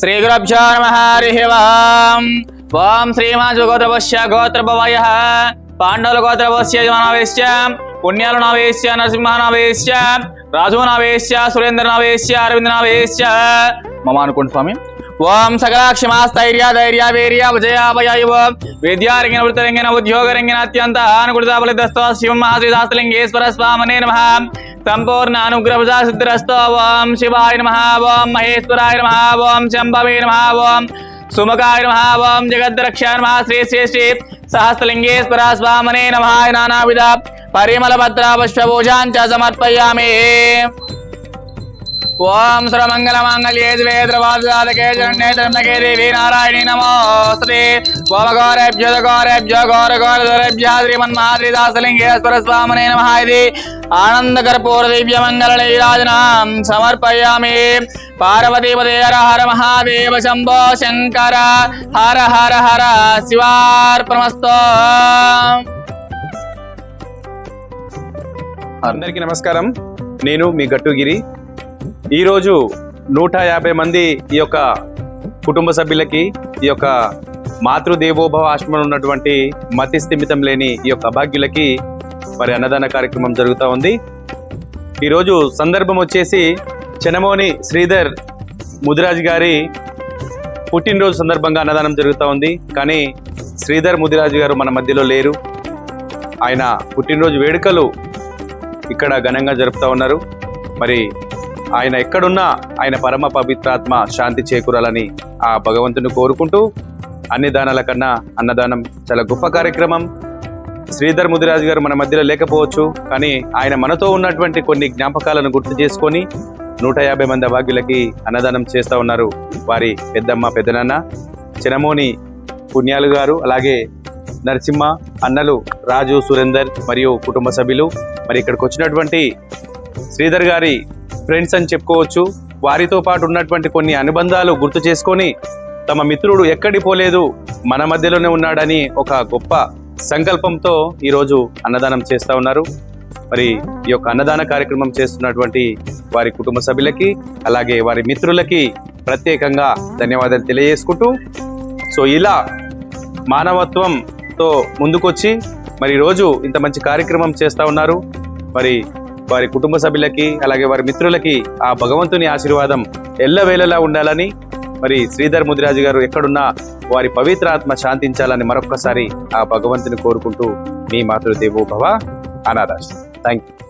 శ్రీ గురభ్యో నమ హరి ఓం ఓం శ్రీమాజు గోత్రవశ్య గోత్రభవయ పాండవుల గోత్రవశ్య నవేశ్య పుణ్యాలు నవేశ్య నరసింహ నవేశ్య రాజు నవేశ్య సురేంద్ర నవేశ్య అరవింద్ నవేశ్య మమ అనుకోండి స్వామి ఓం సకలాక్షమాస్థైర్య ధైర్య వీర్య విజయాభయ విద్యారంగిన వృత్తరంగిన ఉద్యోగరంగిన అత్యంత అనుకూలత ఫలితస్తో శివం మహాశ్రీశాస్త్రలింగేశ్వర స్వామనే నమ సంపూర్ణ అనుగ్రహ సిద్ధిరస్తో ఓం శివాయ నమ ఓం మహేశ్వరాయ నమ ఓం శంభవే నమ ఓం సుముఖాయ నమ ఓం జగద్రక్ష నమ శ్రీ శ్రీ శ్రీ సహస్రలింగేశ్వర స్వామనే నమ నానావిధ పరిమళ భద్ర పుష్పభూషాంచ సమర్పయామి ఓం సర్వమంగళ మాంగళ్యే ద్వే ద్రవాదాలకే జరణ్యే త్రమ్యకే దేవి నారాయణి నమోస్తే. గోమగౌరేభ్యో గౌరేభ్యో గౌర గౌరధరేభ్య శ్రీమన్మహాద్రిదాసలింగేశ్వర స్వామనే నమః ఇది. ఆనందకర్పూర దివ్య మంగళ నీరాజనాం సమర్పయామి. పార్వతీపదే హర హర మహాదేవ శంభో శంకర. హర హర హర శివార్పణమస్తో. అందరికీ నమస్కారం. నేను మీ గట్టుగిరి. ఈరోజు నూట యాభై మంది ఈ యొక్క కుటుంబ సభ్యులకి ఈ యొక్క మాతృదేవోభవ ఆశ్రమంలో ఉన్నటువంటి మతి స్థిమితం లేని ఈ యొక్క అభాగ్యులకి మరి అన్నదాన కార్యక్రమం జరుగుతూ ఉంది. ఈరోజు సందర్భం వచ్చేసి చెనమోని శ్రీధర్ ముదిరాజ్ గారి పుట్టినరోజు సందర్భంగా అన్నదానం జరుగుతూ ఉంది. కానీ శ్రీధర్ ముదిరాజు గారు మన మధ్యలో లేరు. ఆయన పుట్టినరోజు వేడుకలు ఇక్కడ ఘనంగా జరుపుతూ ఉన్నారు. మరి ఆయన ఎక్కడున్నా ఆయన పరమ పవిత్రాత్మ శాంతి చేకూరాలని ఆ భగవంతుని కోరుకుంటూ అన్ని దానాల కన్నా అన్నదానం చాలా గొప్ప కార్యక్రమం. శ్రీధర్ ముదిరాజు గారు మన మధ్యలో లేకపోవచ్చు కానీ ఆయన మనతో ఉన్నటువంటి కొన్ని జ్ఞాపకాలను గుర్తు చేసుకొని నూట యాభై మంది అభాగ్యులకి అన్నదానం చేస్తూ ఉన్నారు వారి పెద్దమ్మ పెద్దనాన్న. చినమోని పుణ్యాలు గారు అలాగే నరసింహ అన్నలు రాజు సురేందర్ మరియు కుటుంబ సభ్యులు. మరి ఇక్కడికి వచ్చినటువంటి శ్రీధర్ గారి ఫ్రెండ్స్ అని చెప్పుకోవచ్చు. వారితో పాటు ఉన్నటువంటి కొన్ని అనుబంధాలు గుర్తు చేసుకొని తమ మిత్రుడు ఎక్కడి పోలేదు మన మధ్యలోనే ఉన్నాడని ఒక గొప్ప సంకల్పంతో ఈరోజు అన్నదానం చేస్తూ ఉన్నారు. మరి ఈ యొక్క అన్నదాన కార్యక్రమం చేస్తున్నటువంటి వారి కుటుంబ సభ్యులకి అలాగే వారి మిత్రులకి ప్రత్యేకంగా ధన్యవాదాలు తెలియజేసుకుంటూ సో ఇలా మానవత్వంతో ముందుకొచ్చి మరి రోజు ఇంత మంచి కార్యక్రమం చేస్తూ ఉన్నారు. మరి వారి కుటుంబ సభ్యులకి అలాగే వారి మిత్రులకి ఆ భగవంతుని ఆశీర్వాదం ఎల్లవేళలా ఉండాలని మరి శ్రీధర్ ముదిరాజు గారు ఎక్కడున్నా వారి పవిత్ర ఆత్మ శాంతించాలని మరొక్కసారి ఆ భగవంతుని కోరుకుంటూ మీ మాతృదేవో భవ అనాథాశ్రమం. Thank you